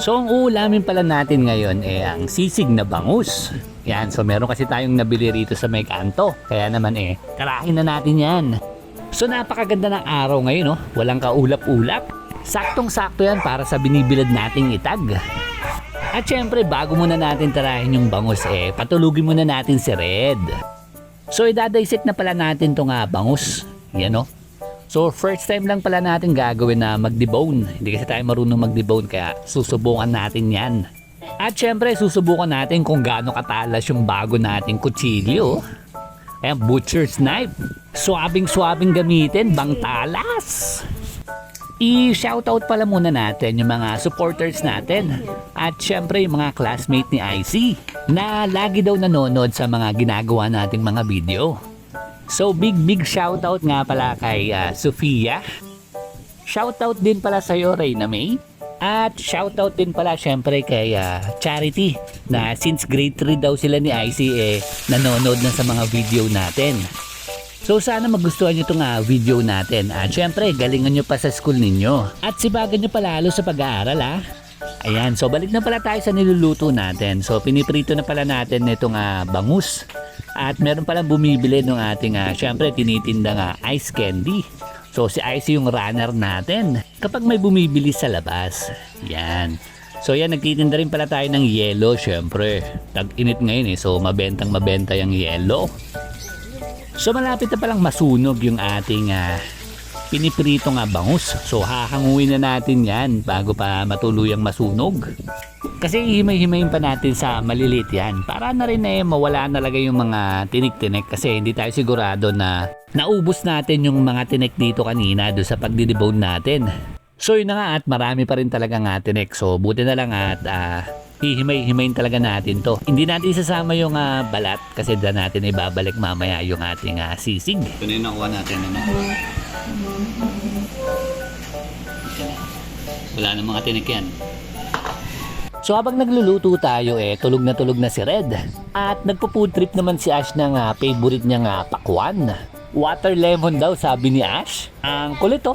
So ang uulamin pala natin ngayon eh ang sisig na bangus. Yan, so meron kasi tayong nabili rito sa may kanto. Kaya naman eh, karahin na natin yan. So napakaganda ng araw ngayon, no? Walang kaulap-ulap. Saktong-sakto yan para sa binibilad nating itag. At syempre, bago muna natin tarahin yung bangus, eh, patulugin muna natin si Red. So, idadaysik na pala natin uh, bangus. Yan, no? So, first time lang pala natin gagawin na mag-debone. Hindi kasi tayo marunong mag-debone, kaya susubukan natin yan. At syempre, susubukan natin kung gaano katalas yung bago nating kutsilyo. Ayan, butcher's knife. Swabing-swabing gamitin, bang talas. I-shoutout pala muna natin yung mga supporters natin. At syempre yung mga classmate ni IC na lagi daw nanonood sa mga ginagawa nating mga video. So big big shoutout nga pala kay ah, Sofia. Shoutout din pala sa iyo Reyna May. At shoutout din pala syempre kay ah, Charity na since grade 3 daw sila ni IC eh nanonood na sa mga video natin. So sana magustuhan nyo itong ah, video natin at syempre galingan nyo pa sa school ninyo at sibagan nyo palalo sa pag-aaral ha. Ayan, so balik na pala tayo sa niluluto natin. So piniprito na pala natin itong ah, bangus at meron palang bumibili ng ating ah, syempre tinitindang ah, ice candy. So si Ice yung runner natin kapag may bumibili sa labas. Yan. So yan, nagtitinda rin pala tayo ng yelo syempre. Tag-init ngayon eh, so mabentang mabenta yung yelo. So malapit na palang masunog yung ating ah, piniprito nga bangus. So hahanguin na natin yan bago pa matuluyang masunog. Kasi himay-himayin pa natin sa malilit yan para na rin eh mawala na lagay yung mga tinik-tinik kasi hindi tayo sigurado na naubos natin yung mga tinik dito kanina do sa pagdidebone natin. So yun na nga at marami pa rin talaga nga tinik. So buti na lang at ah, hihimay-himayin talaga natin to. Hindi natin isasama yung ah, balat kasi doon natin ibabalik mamaya yung ating ah, sisig. Ito na yung nakuha natin. Ano? Wala na mga tinik yan. So habang nagluluto tayo eh, tulog na tulog na si Red. At nagpo-food trip naman si Ash ng ah, favorite niya nga pakwan. Water lemon daw sabi ni Ash. Ang kulit oh.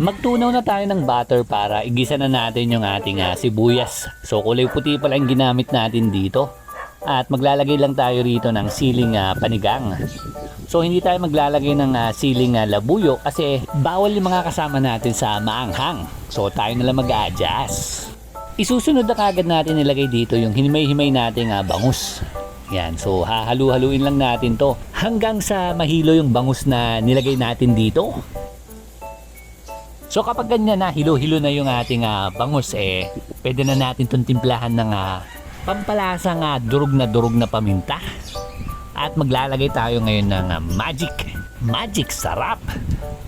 Magtunaw na tayo ng butter para igisa na natin yung ating ah, sibuyas. So kulay puti pala yung ginamit natin dito. At maglalagay lang tayo rito ng siling ah, panigang. So hindi tayo maglalagay ng ah, siling ah, labuyo kasi bawal yung mga kasama natin sa maanghang. So tayo na lang mag-adjust. Isusunod na kagad natin nilagay dito yung hinimay-himay nating ah, bangus. Yan, so hahalu-haluin lang natin to hanggang sa mahilo yung bangus na nilagay natin dito. So kapag ganyan na, hilo-hilo na yung ating ah, bangus eh, pwede na natin itong timplahan ng ah, pampalasang ah, durog na durog na paminta. At maglalagay tayo ngayon ng ah, magic, magic sarap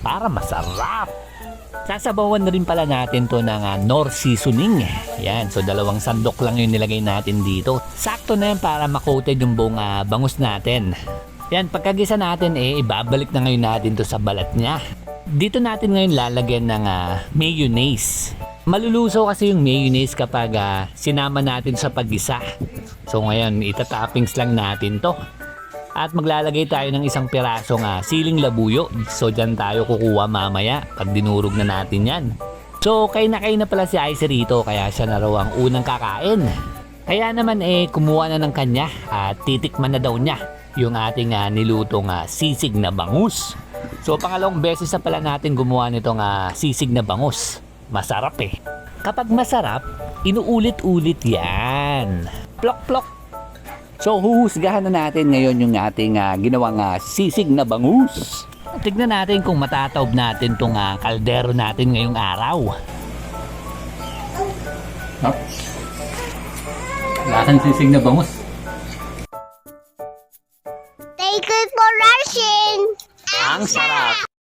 para masarap. Sasabawan na rin pala natin to ng ah, nor seasoning. Yan, so dalawang sandok lang yung nilagay natin dito. Sakto na yan para makoated yung buong ah, bangus natin. Yan, pagkagisa natin eh, ibabalik na ngayon natin to sa balat niya. Dito natin ngayon lalagyan ng ah, mayonnaise. Malulusaw kasi yung mayonnaise kapag ah, sinama natin sa paggisa. So ngayon, itatoppings lang natin to. At maglalagay tayo ng isang pirasong ah, siling labuyo. So dyan tayo kukuha mamaya pag dinurog na natin yan. So kay na kay na pala si Ice rito kaya siya na raw ang unang kakain. Kaya naman eh kumuha na ng kanya at titikman na daw niya yung ating ah, nilutong ah, sisig na bangus. So pangalawang beses na pala natin gumawa nitong ah, sisig na bangus. Masarap eh. Kapag masarap, inuulit-ulit yan. Plok plok So huhusgahan na natin ngayon yung ating ah, ginawang ah, sisig na bangus. Tignan natin kung matataob natin tong ah, kaldero natin ngayong araw. Huh? Lasang sisig na bangus. Thank you for watching. 长沙了。